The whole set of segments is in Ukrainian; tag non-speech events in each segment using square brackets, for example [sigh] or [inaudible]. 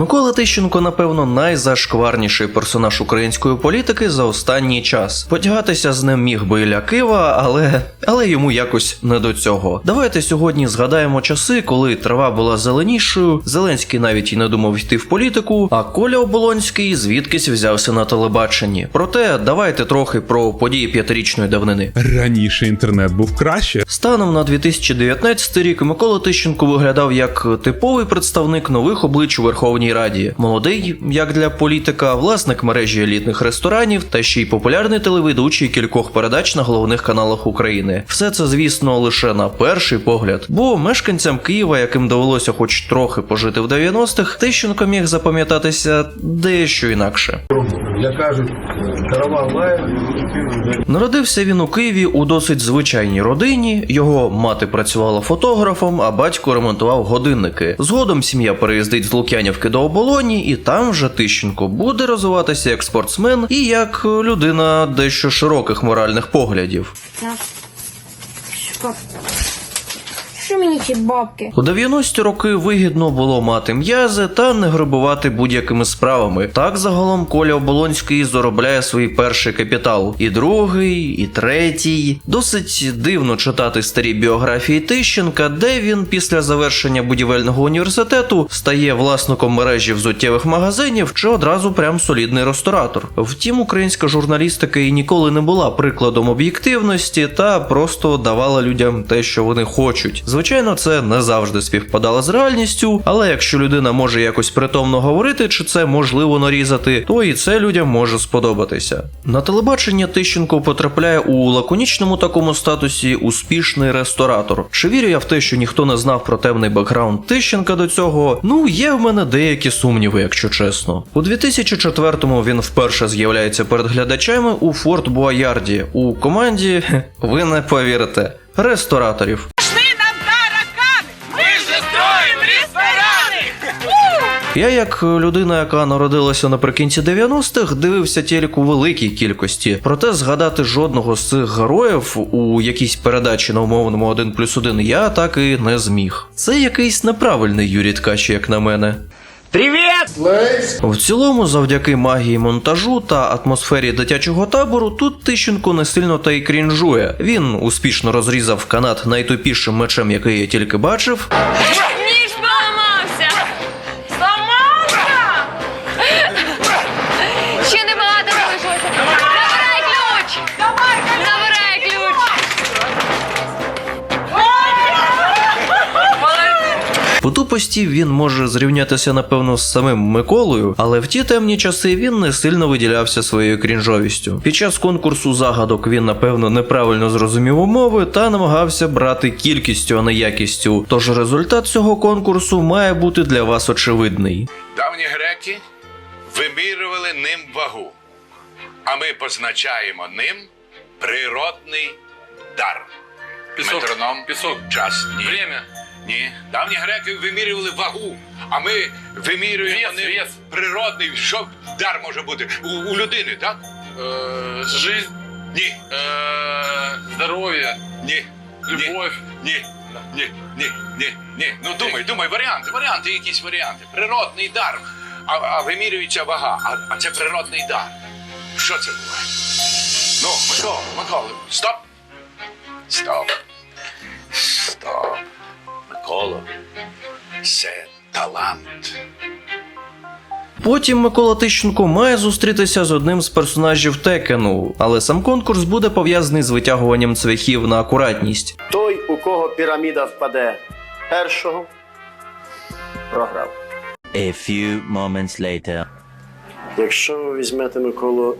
Микола Тищенко, напевно, найзашкварніший персонаж української політики за останній час. Потягатися з ним міг би Ілля Кива, але але йому якось не до цього. Давайте сьогодні згадаємо часи, коли трава була зеленішою. Зеленський навіть і не думав йти в політику, а Коля Оболонський звідкись взявся на телебаченні. Проте давайте трохи про події п'ятирічної давнини. Раніше інтернет був краще. Станом на 2019 рік Микола Тищенко виглядав як типовий представник нових облич у Верховній Раді. Молодий, як для політика, власник мережі елітних ресторанів та ще й популярний телеведучий кількох передач на головних каналах України. Все це, звісно, лише на перший погляд, бо мешканцям Києва, яким довелося хоч трохи пожити в 90-х, Тищенко міг запам'ятатися дещо інакше. Як кажуть, караван лає. Народився він у Києві у досить звичайній родині. Його мати працювала фотографом, а батько ремонтував годинники. Згодом сім'я переїздить з Лук'янівки до Оболоні, і там вже Тищенко буде розвиватися як спортсмен і як людина дещо широких моральних поглядів. Так. Мені ці бабки? У 90-ті роки вигідно було мати м'язи та не грабувати будь-якими справами. Так загалом Коля Оболонський заробляє свій перший капітал. І другий, і третій. Досить дивно читати старі біографії Тищенка, де він після завершення будівельного університету стає власником мережі взуттєвих магазинів чи одразу прям солідний ресторатор. Втім, українська журналістика і ніколи не була прикладом об'єктивності та просто давала людям те, що вони хочуть. Звичайно, це не завжди співпадало з реальністю, але якщо людина може якось притомно говорити, чи це можливо нарізати, то і це людям може сподобатися. На телебачення Тищенко потрапляє у лаконічному такому статусі успішний ресторатор. Чи вірю я в те, що ніхто не знав про темний бекграунд Тищенка до цього? Ну, є в мене деякі сумніви, якщо чесно. У 2004-му він вперше з'являється перед глядачами у Форт Буаярді у команді, [laughs] ви не повірите, рестораторів. Я, як людина, яка народилася наприкінці 90-х, дивився телек у великій кількості. Проте згадати жодного з цих героїв у якійсь передачі на умовному 1 плюс 1 я так і не зміг. Це якийсь неправильний Юрій Ткач, як на мене. В цілому, завдяки магії монтажу та атмосфері дитячого табору, тут Тищенко не сильно та й крінжує. Він успішно розрізав канат найтупішим мечем, який я тільки бачив. По тупості він може зрівнятися, напевно, з самим Миколою, але в ті темні часи він не сильно виділявся своєю крінжовістю. Під час конкурсу загадок він, напевно, неправильно зрозумів умови та намагався брати кількістю, а не якістю. Тож результат цього конкурсу має бути для вас очевидний. Давні греки вимірювали ним вагу, а ми позначаємо ним природний дар. Пісок. Метроном, Пісок. час. Время. Ні. Давні греки вимірювали вагу, а ми вимірюємо Вес, ним вес. природний. Що дар може бути? У, у людини, так? Э, жизнь, Ні. э, здоровье, Ні. любовь. Ні. Ні. Ні. Ні. Ні. Ну думай, думай, варіанти, варіанти, якісь варіанти. Природний дар. А, а вимірюється вага, а, а це природний дар. Що це буває? Ну, Микола, Микола, стоп. Стоп. Стоп. Микола. Це талант. Потім Микола Тищенко має зустрітися з одним з персонажів Текену, але сам конкурс буде пов'язаний з витягуванням цвяхів на акуратність. Той, у кого піраміда впаде першого, програв. A few moments later. Якщо ви візьмете Миколу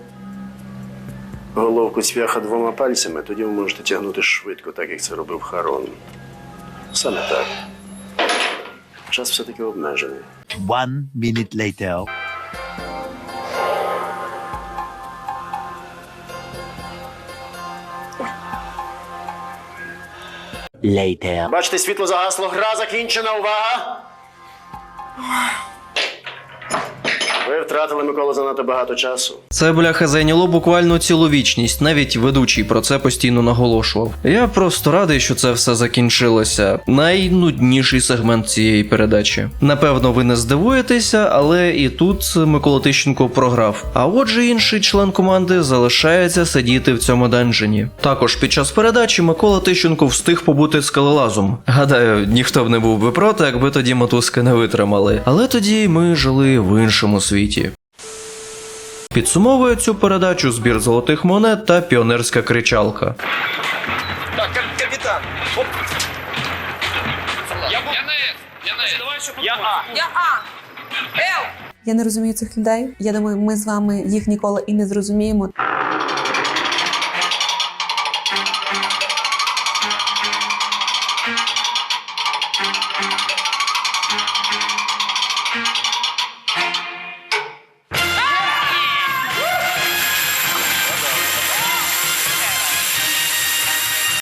головку цвяха двома пальцями, тоді ви можете тягнути швидко, так як це робив Харон. Саме так. Час все-таки обмежений. One minute later. Later. Бачите, світло загасло, гра закінчена, увага! Втратили Микола занадто багато часу. Це бляха зайняло буквально цілу вічність, навіть ведучий про це постійно наголошував. Я просто радий, що це все закінчилося. Найнудніший сегмент цієї передачі. Напевно, ви не здивуєтеся, але і тут Микола Тищенко програв. А отже, інший член команди залишається сидіти в цьому данжені. Також під час передачі Микола Тищенко встиг побути скалолазом. Гадаю, ніхто б не був би проти, якби тоді мотузки не витримали. Але тоді ми жили в іншому світі. Підсумовує цю передачу збір золотих монет та піонерська кричалка. Я не розумію цих людей. Я думаю, ми з вами їх ніколи і не зрозуміємо.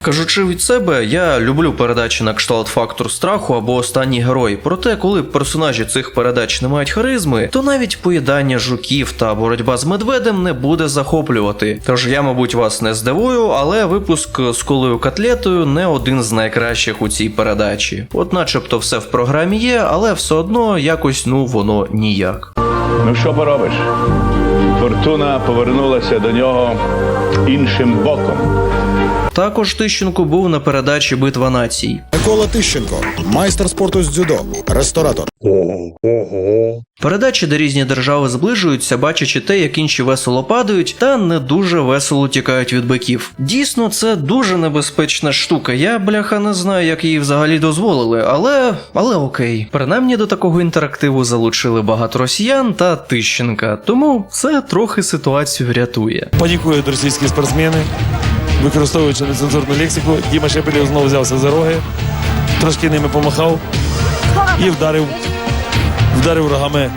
Кажучи від себе, я люблю передачі на кшталт фактор страху або останній герой. Проте, коли персонажі цих передач не мають харизми, то навіть поїдання жуків та боротьба з медведем не буде захоплювати. Тож я, мабуть, вас не здивую, але випуск з колою котлетою не один з найкращих у цій передачі. От, начебто, все в програмі є, але все одно якось ну воно ніяк. Ну що поробиш? Фортуна повернулася до нього іншим боком. Також Тищенко був на передачі Битва націй. Микола Тищенко, майстер спорту з дзюдо, ресторатор. Передачі, де різні держави зближуються, бачачи те, як інші весело падають, та не дуже весело тікають від биків. Дійсно, це дуже небезпечна штука. Я бляха не знаю, як її взагалі дозволили, але але окей. Принаймні до такого інтерактиву залучили багато росіян та Тищенка, тому це трохи ситуацію рятує. Панікують російські спортсмени, використовуючи нецензурну лексику. Діма Шепелєв знову взявся за роги, трошки ними помахав і вдарив, вдарив рогами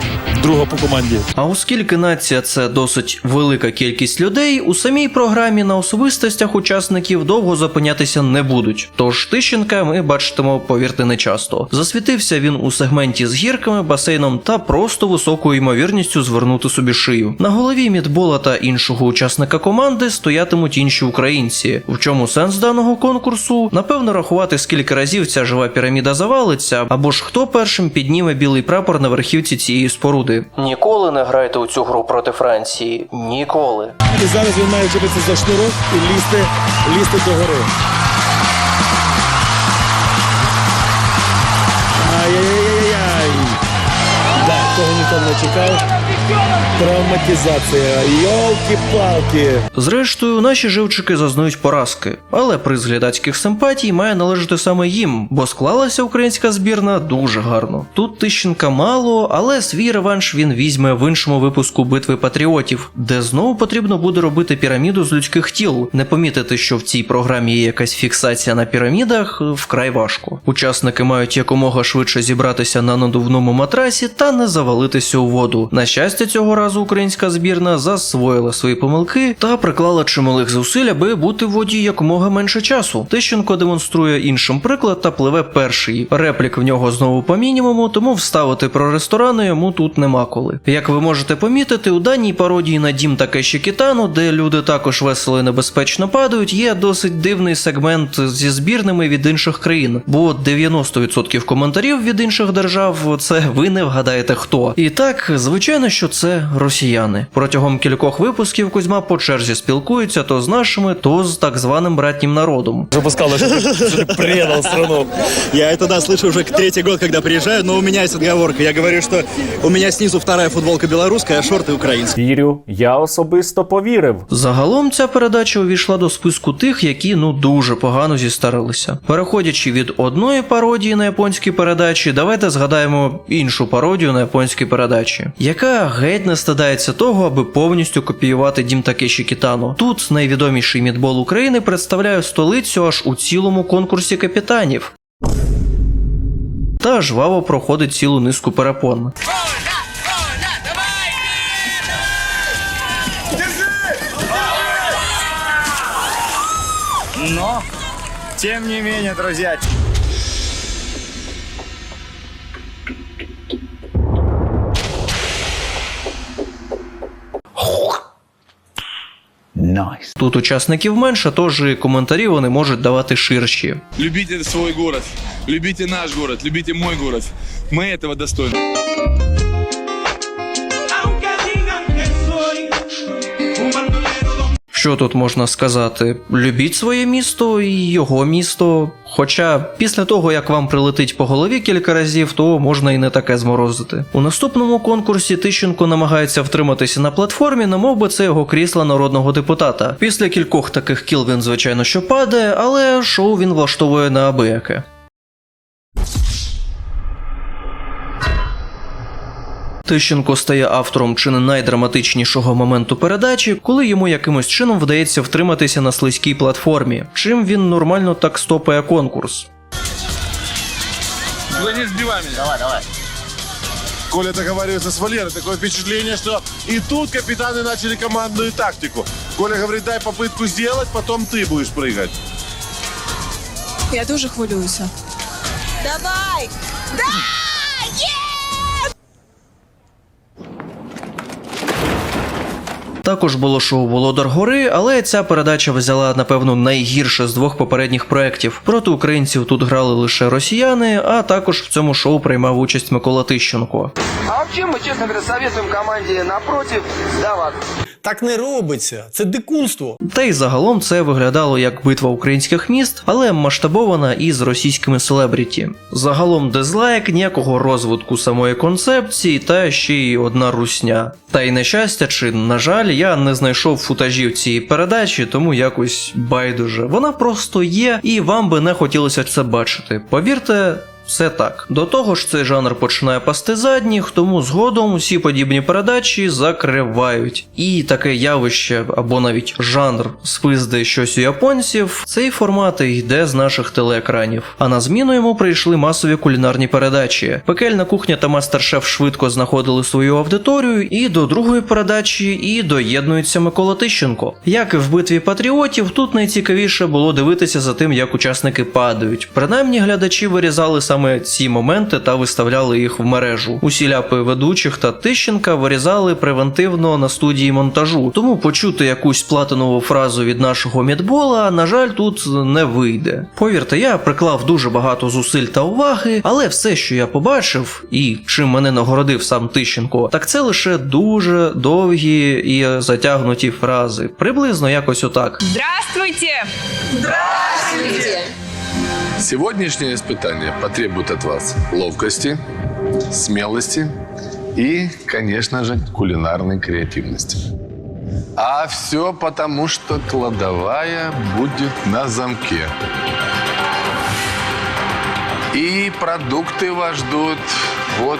друга по команді. А оскільки нація це досить велика кількість людей, у самій програмі на особистостях учасників довго зупинятися не будуть. Тож Тищенка ми бачитимо, повірте, не часто. Засвітився він у сегменті з гірками, басейном та просто високою ймовірністю звернути собі шию. На голові мідбола та іншого учасника команди стоятимуть інші українці. В чому сенс даного конкурсу? Напевно, рахувати скільки разів ця жива піраміда завалиться, або ж хто першим підніме білий прапор на верхівці цієї споруди. Ніколи не грайте у цю гру проти Франції. Ніколи. І зараз він має чіпитися за шнурок і лізти, лізти до гори. Ай-яй-яй-яй-яй. Да, того ніхто не чекав. Травматизація. Йолки-палки. Зрештою, наші живчики зазнають поразки, але приз глядацьких симпатій має належати саме їм, бо склалася українська збірна дуже гарно. Тут Тищенка мало, але свій реванш він візьме в іншому випуску битви патріотів, де знову потрібно буде робити піраміду з людських тіл. Не помітити, що в цій програмі є якась фіксація на пірамідах, вкрай важко. Учасники мають якомога швидше зібратися на надувному матрасі та не завалитися у воду. На щастя, цього разу українська збірна засвоїла свої помилки та приклала чималих зусиль, аби бути в воді якомога менше часу. Тищенко демонструє іншим приклад та пливе перший. Реплік в нього знову по мінімуму, тому вставити про ресторани йому тут нема коли. Як ви можете помітити, у даній пародії на дім Такеші Кітану, де люди також весело і небезпечно падають, є досить дивний сегмент зі збірними від інших країн, бо 90% коментарів від інших держав це ви не вгадаєте хто. І так, звичайно, що це росіяни. Протягом кількох випусків Кузьма по черзі спілкується то з нашими, то з так званим братнім народом. Запускали, що ти, що ти предав страну. Я это да слышу уже третий год, когда приезжаю, но у меня есть отговорка. Я говорю, что у меня снизу вторая футболка белорусская, а шорты украинские. Вірю, я особисто повірив. Загалом ця передача увійшла до списку тих, які ну дуже погано зістарилися. Переходячи від одної пародії на японські передачі, давайте згадаємо іншу пародію на японські передачі, яка геть не стидається того, аби повністю копіювати дім Такеші Кітано. Тут найвідоміший мідбол України представляє столицю аж у цілому конкурсі капітанів. Та жваво проходить цілу низку перепон. Но, тем не менее, друзья, Nice. Тут учасників менше, тож і коментарі вони можуть давати ширші. Любите свой город, любите наш город, любите мой город. Мы этого достойны. Що тут можна сказати? Любіть своє місто і його місто. Хоча після того, як вам прилетить по голові кілька разів, то можна і не таке зморозити. У наступному конкурсі Тищенко намагається втриматися на платформі, немов би це його крісло народного депутата. Після кількох таких кіл він, звичайно, що падає, але шоу він влаштовує на Тищенко стає автором чи не найдраматичнішого моменту передачі, коли йому якимось чином вдається втриматися на слизькій платформі, чим він нормально так стопає конкурс. Вы не сбивай меня. Коля договаривается с Валерой. Такое впечатление, что и тут капитаны начали командную тактику. Коля говорит, дай попытку сделать, потом ты будешь прыгать. Я дуже хвилююся. Давай! Також було шоу Володар Гори, але ця передача взяла, напевно, найгірше з двох попередніх проєктів. Проти українців тут грали лише росіяни, а також в цьому шоу приймав участь Микола Тищенко. А вообще мы, честно говоря, советуем команде напротив сдаваться. Так не робиться. Це дикунство. Та й загалом це виглядало як битва українських міст, але масштабована із російськими селебріті. Загалом дизлайк, ніякого розвитку самої концепції, та ще й одна русня. Та й на щастя, чи на жаль, я не знайшов футажів цієї передачі, тому якось байдуже. Вона просто є, і вам би не хотілося це бачити. Повірте. Все так. До того ж, цей жанр починає пасти задніх, тому згодом усі подібні передачі закривають. І таке явище або навіть жанр спизди щось у японців, цей формат йде з наших телеекранів. А на зміну йому прийшли масові кулінарні передачі. Пекельна кухня та мастер-шеф швидко знаходили свою аудиторію, і до другої передачі і доєднується Микола Тищенко. Як і в битві патріотів, тут найцікавіше було дивитися за тим, як учасники падають. Принаймні глядачі вирізали саме ці моменти та виставляли їх в мережу. Усі ляпи ведучих та Тищенка вирізали превентивно на студії монтажу. Тому почути якусь платинову фразу від нашого мідбола, на жаль, тут не вийде. Повірте, я приклав дуже багато зусиль та уваги, але все, що я побачив, і чим мене нагородив сам Тищенко, так це лише дуже довгі і затягнуті фрази. Приблизно якось отак. Здравствуйте! Сегодняшнее испытание потребует от вас ловкости, смелости и, конечно же, кулинарной креативности. А все потому, что кладовая будет на замке. И продукты вас ждут вот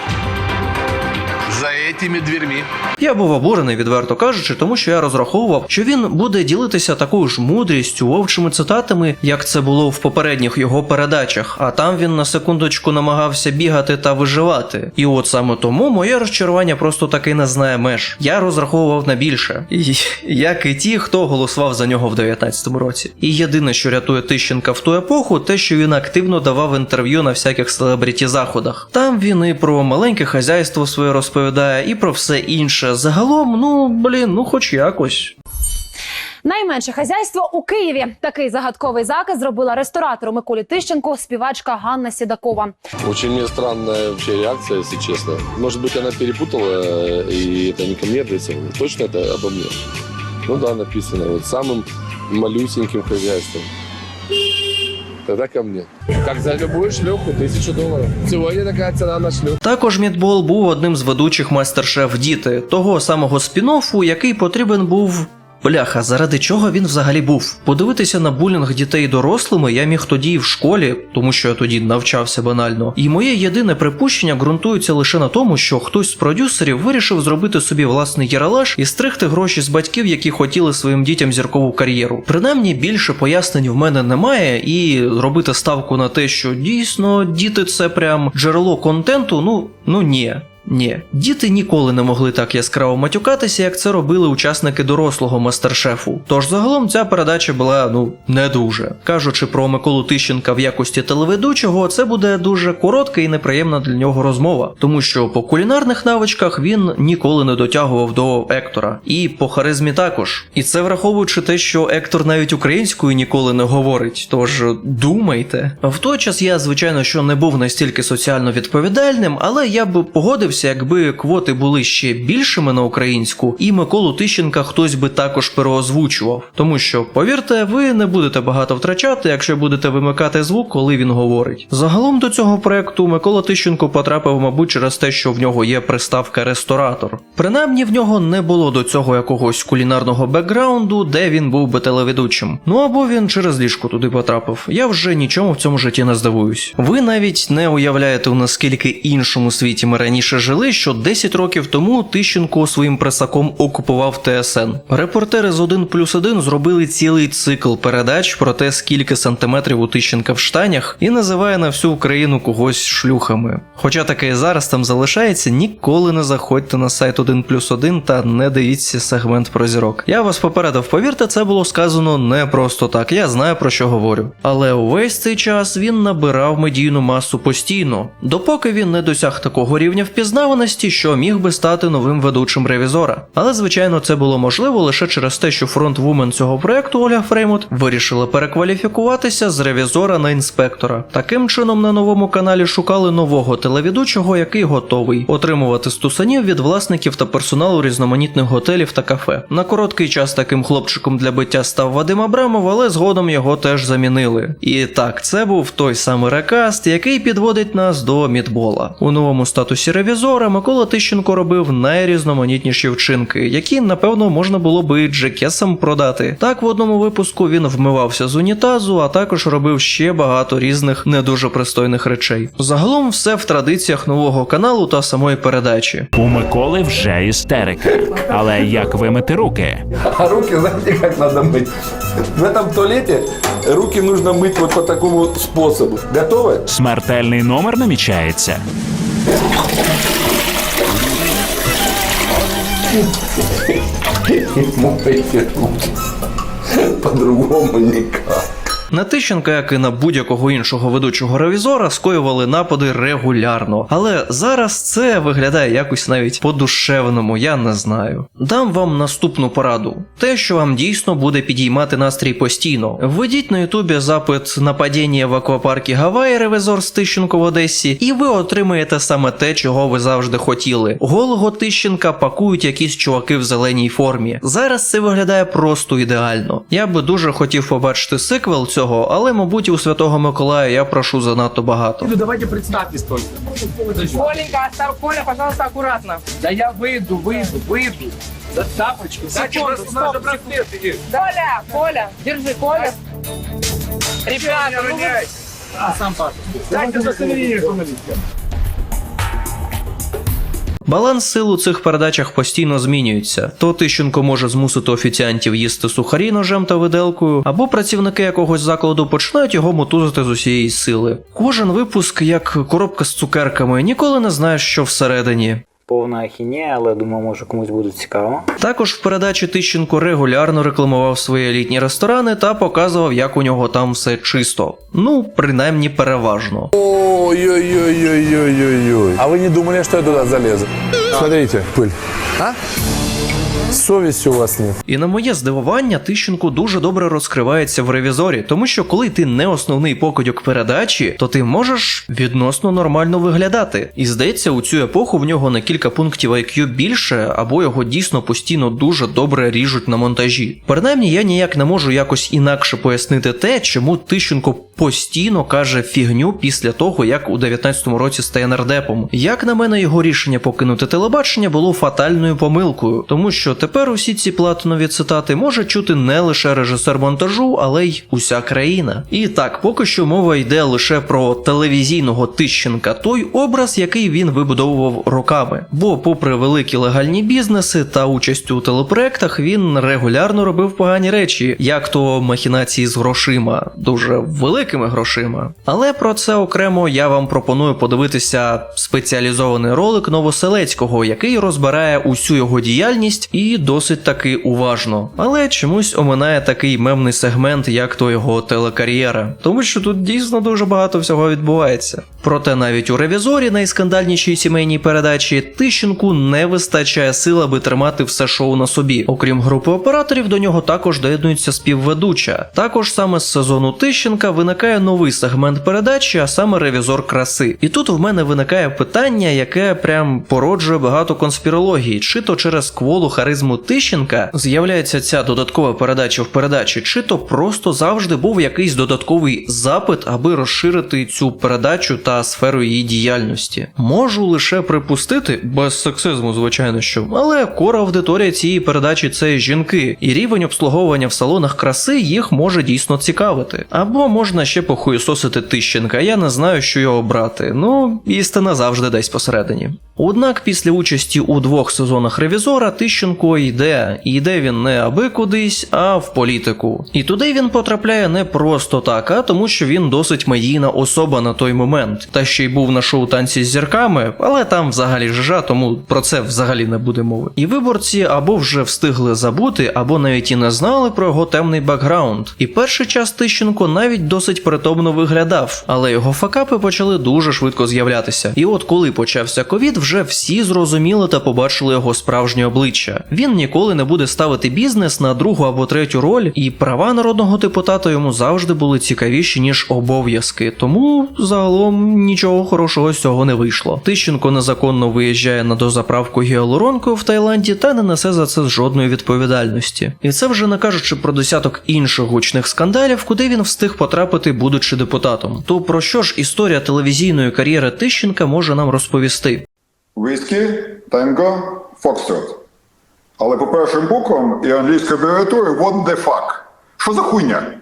за этими дверьми. Я був обурений, відверто кажучи, тому що я розраховував, що він буде ділитися такою ж мудрістю, вовчими цитатами, як це було в попередніх його передачах. А там він на секундочку намагався бігати та виживати. І от саме тому моє розчарування просто таки не знає меж. Я розраховував на більше, і, як і ті, хто голосував за нього в 19-му році. І єдине, що рятує Тищенка в ту епоху, те, що він активно давав інтерв'ю на всяких селебріті заходах. Там він і про маленьке хазяйство своє розповідає, і про все інше. Загалом, ну блін, ну хоч якось. Найменше хазяйство у Києві. Такий загадковий заказ зробила ресторатору Миколі Тищенко співачка Ганна Сідакова. Очень мне странная вообще реакция, если честно. Может быть, она перепутала, э, и это не ко мне адресовано. Точно это обо мне? Ну да, написано. Вот самым малюсеньким хозяйством. Тогда ко мне. Как за любую шлюху, тысячу долларов. Сегодня такая цена на шлюху. Також Мідбол був одним з ведучих майстер-шеф Діти, того самого спін-оффу, який потрібен був. Бляха, заради чого він взагалі був? Подивитися на булінг дітей дорослими я міг тоді і в школі, тому що я тоді навчався банально. І моє єдине припущення ґрунтується лише на тому, що хтось з продюсерів вирішив зробити собі власний яралаш і стригти гроші з батьків, які хотіли своїм дітям зіркову кар'єру. Принаймні більше пояснень в мене немає, і робити ставку на те, що дійсно діти це прям джерело контенту, ну ну ні. Ні, діти ніколи не могли так яскраво матюкатися, як це робили учасники дорослого мастер-шефу. Тож загалом ця передача була ну не дуже. Кажучи про Миколу Тищенка в якості телеведучого, це буде дуже коротка і неприємна для нього розмова, тому що по кулінарних навичках він ніколи не дотягував до Ектора, і по харизмі також. І це враховуючи те, що Ектор навіть українською ніколи не говорить. Тож думайте. В той час я, звичайно, що не був настільки соціально відповідальним, але я б погодився, якби квоти були ще більшими на українську, і Миколу Тищенка хтось би також переозвучував. Тому що, повірте, ви не будете багато втрачати, якщо будете вимикати звук, коли він говорить. Загалом до цього проекту Микола Тищенко потрапив, мабуть, через те, що в нього є приставка ресторатор. Принаймні в нього не було до цього якогось кулінарного бекграунду, де він був би телеведучим. Ну або він через ліжко туди потрапив. Я вже нічому в цьому житті не здивуюсь. Ви навіть не уявляєте, у наскільки іншому світі ми раніше жили, що 10 років тому Тищенко своїм пресаком окупував ТСН. Репортери з 1 плюс 1 зробили цілий цикл передач про те, скільки сантиметрів у Тищенка в штанях, і називає на всю Україну когось шлюхами. Хоча таке і зараз там залишається, ніколи не заходьте на сайт 1 плюс 1 та не дивіться сегмент про зірок. Я вас попередив, повірте, це було сказано не просто так. Я знаю про що говорю. Але увесь цей час він набирав медійну масу постійно, допоки він не досяг такого рівня впізнаваності, що міг би стати новим ведучим ревізора. Але звичайно, це було можливо лише через те, що фронтвумен цього проекту Оля Фреймут вирішила перекваліфікуватися з ревізора на інспектора. Таким чином на новому каналі шукали нового телеведучого, який готовий отримувати стусанів від власників та персоналу різноманітних готелів та кафе. На короткий час таким хлопчиком для биття став Вадим Абрамов, але згодом його теж замінили. І так, це був той самий рекаст, який підводить нас до мідбола. У новому статусі ревізора Микола Тищенко робив найрізноманітніші вчинки, які напевно можна було би Джекесам продати. Так в одному випуску він вмивався з унітазу, а також робив ще багато різних не дуже пристойних речей. Загалом все в традиціях нового каналу та самої передачі. У Миколи вже істерика. Але як вимити руки? А руки, знаете, как надо мыть? В этом туалете руки нужно мыть вот по такому способу. Готовы? Смертельний номер намічається. По-другому никак. На Тищенка, як і на будь-якого іншого ведучого ревізора, скоювали напади регулярно. Але зараз це виглядає якось навіть по-душевному, я не знаю. Дам вам наступну пораду: те, що вам дійсно буде підіймати настрій постійно. Введіть на Ютубі запит нападіння в аквапаркі Гаваї ревізор з Тищенко в Одесі, і ви отримаєте саме те, чого ви завжди хотіли. Голого Тищенка пакують якісь чуваки в зеленій формі. Зараз це виглядає просто ідеально. Я би дуже хотів побачити сиквел цього, але, мабуть, у Святого Миколая я прошу занадто багато. Давайте представьтесь только. Коленька, остав... Коля, пожалуйста, аккуратно. Да я выйду, выйду, выйду. За тапочку. Секунду, стоп, Коля, Коля, держи, Коля. Ребята, ну вы... А сам папа. Дайте удостоверение журналиста. Баланс сил у цих передачах постійно змінюється. То Тищенко може змусити офіціантів їсти сухарі ножем та виделкою, або працівники якогось закладу починають його мотузити з усієї сили. Кожен випуск, як коробка з цукерками, ніколи не знаєш, що всередині. Повна ахінея, але думаю, може комусь буде цікаво. Також в передачі Тищенко регулярно рекламував свої елітні ресторани та показував, як у нього там все чисто. Ну, принаймні переважно. Ой-ой-ой-ой-ой-ой. А ви не думали, що я туди залезу? Смотрите, пыль. А? Совести у вас нет. І на моє здивування, Тищенко дуже добре розкривається в ревізорі, тому що коли ти не основний покидьок передачі, то ти можеш відносно нормально виглядати. І здається, у цю епоху в нього на кілька пунктів IQ більше, або його дійсно постійно дуже добре ріжуть на монтажі. Принаймні, я ніяк не можу якось інакше пояснити те, чому Тищенко постійно каже фігню після того, як у 19-му році стає нардепом. Як на мене, його рішення покинути телебачення було фатальною помилкою, тому що тепер усі ці платинові цитати може чути не лише режисер монтажу, але й уся країна. І так, поки що мова йде лише про телевізійного Тищенка, той образ, який він вибудовував роками. Бо, попри великі легальні бізнеси та участь у телепроектах, він регулярно робив погані речі, як то махінації з грошима, дуже великі великими грошима. Але про це окремо я вам пропоную подивитися спеціалізований ролик Новоселецького, який розбирає усю його діяльність і досить таки уважно. Але чомусь оминає такий мемний сегмент, як то його телекар'єра, тому що тут дійсно дуже багато всього відбувається. Проте навіть у ревізорі найскандальнішій сімейній передачі Тищенку не вистачає сил, аби тримати все шоу на собі. Окрім групи операторів, до нього також доєднується співведуча. Також саме з сезону Тищенка виникає новий сегмент передачі, а саме ревізор краси. І тут в мене виникає питання, яке прям породжує багато конспірології, чи то через кволу харизму Тищенка з'являється ця додаткова передача в передачі, чи то просто завжди був якийсь додатковий запит, аби розширити цю передачу та сферу її діяльності. Можу лише припустити, без сексизму, звичайно, що, але кора аудиторія цієї передачі це жінки, і рівень обслуговування в салонах краси їх може дійсно цікавити. Або можна ще похуєсосити Тищенка, я не знаю, що його брати. Ну, істина завжди десь посередині. Однак після участі у двох сезонах ревізора Тищенко йде, і йде він не аби кудись, а в політику. І туди він потрапляє не просто так, а тому, що він досить медійна особа на той момент. Та ще й був на шоу танці з зірками, але там взагалі жижа, тому про це взагалі не буде мови. І виборці або вже встигли забути, або навіть і не знали про його темний бекграунд. І перший час Тищенко навіть досить притомно виглядав, але його факапи почали дуже швидко з'являтися. І от коли почався ковід, вже всі зрозуміли та побачили його справжнє обличчя. Він ніколи не буде ставити бізнес на другу або третю роль, і права народного депутата йому завжди були цікавіші ніж обов'язки. Тому загалом нічого хорошого з цього не вийшло. Тищенко незаконно виїжджає на дозаправку гіалуронкою в Таїланді та не несе за це жодної відповідальності. І це вже не кажучи про десяток інших гучних скандалів, куди він встиг потрапити, будучи депутатом. То про що ж історія телевізійної кар'єри Тищенка може нам розповісти? Віскі, Тенго, Фокстрот. Але по першим буквам і англійської абревіатури what the fuck. Що за хуйня?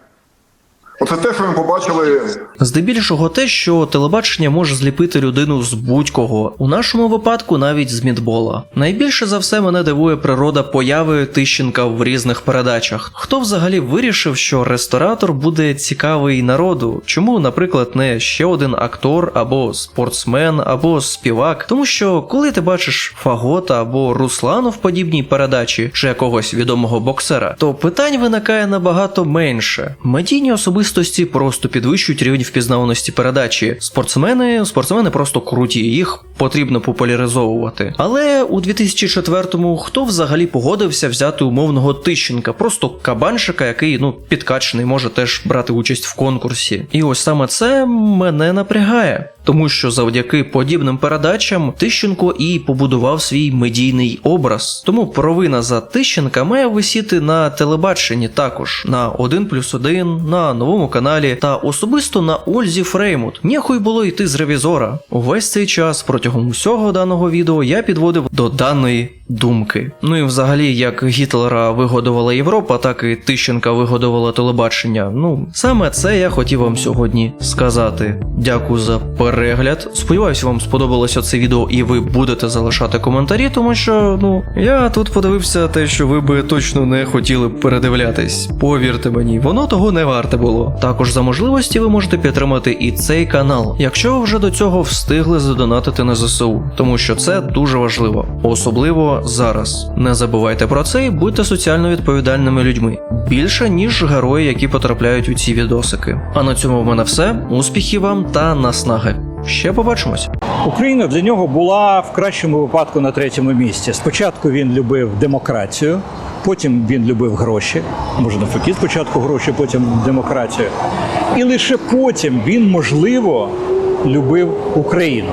Оце те, що ми побачили Здебільшого те, що телебачення може зліпити людину з будь-кого, у нашому випадку навіть з мідбола. Найбільше за все мене дивує природа появи Тищенка в різних передачах. Хто взагалі вирішив, що ресторатор буде цікавий народу? Чому, наприклад, не ще один актор або спортсмен, або співак? Тому що коли ти бачиш Фагота або Руслану в подібній передачі чи якогось відомого боксера, то питань виникає набагато менше. Медійні особистості просто підвищують рівень впізнаваності передачі. Спортсмени, спортсмени просто круті, їх потрібно популяризовувати. Але у 2004-му хто взагалі погодився взяти умовного Тищенка, просто кабаншика, який ну підкачений, може теж брати участь в конкурсі. І ось саме це мене напрягає. Тому що завдяки подібним передачам Тищенко і побудував свій медійний образ. Тому провина за Тищенка має висіти на телебаченні також на 1 плюс 1, на новому каналі та особисто на Ользі Фреймут. Ніхуй було йти з ревізора. Увесь цей час протягом усього даного відео я підводив до даної думки. Ну і взагалі, як Гітлера вигодувала Європа, так і Тищенка вигодувала телебачення. Ну саме це я хотів вам сьогодні сказати. Дякую за перегляд. Сподіваюся, вам сподобалося це відео і ви будете залишати коментарі, тому що ну я тут подивився те, що ви би точно не хотіли б передивлятись. Повірте мені, воно того не варте було. Також за можливості ви можете підтримати і цей канал, якщо ви вже до цього встигли задонатити на ЗСУ, тому що це дуже важливо, особливо зараз. Не забувайте про це і будьте соціально відповідальними людьми більше ніж герої, які потрапляють у ці відосики. А на цьому в мене все. Успіхів вам та наснаги. Ще побачимось. Україна для нього була в кращому випадку на третьому місці. Спочатку він любив демократію, потім він любив гроші. Може, навпаки, спочатку гроші, потім демократію. І лише потім він, можливо, любив Україну.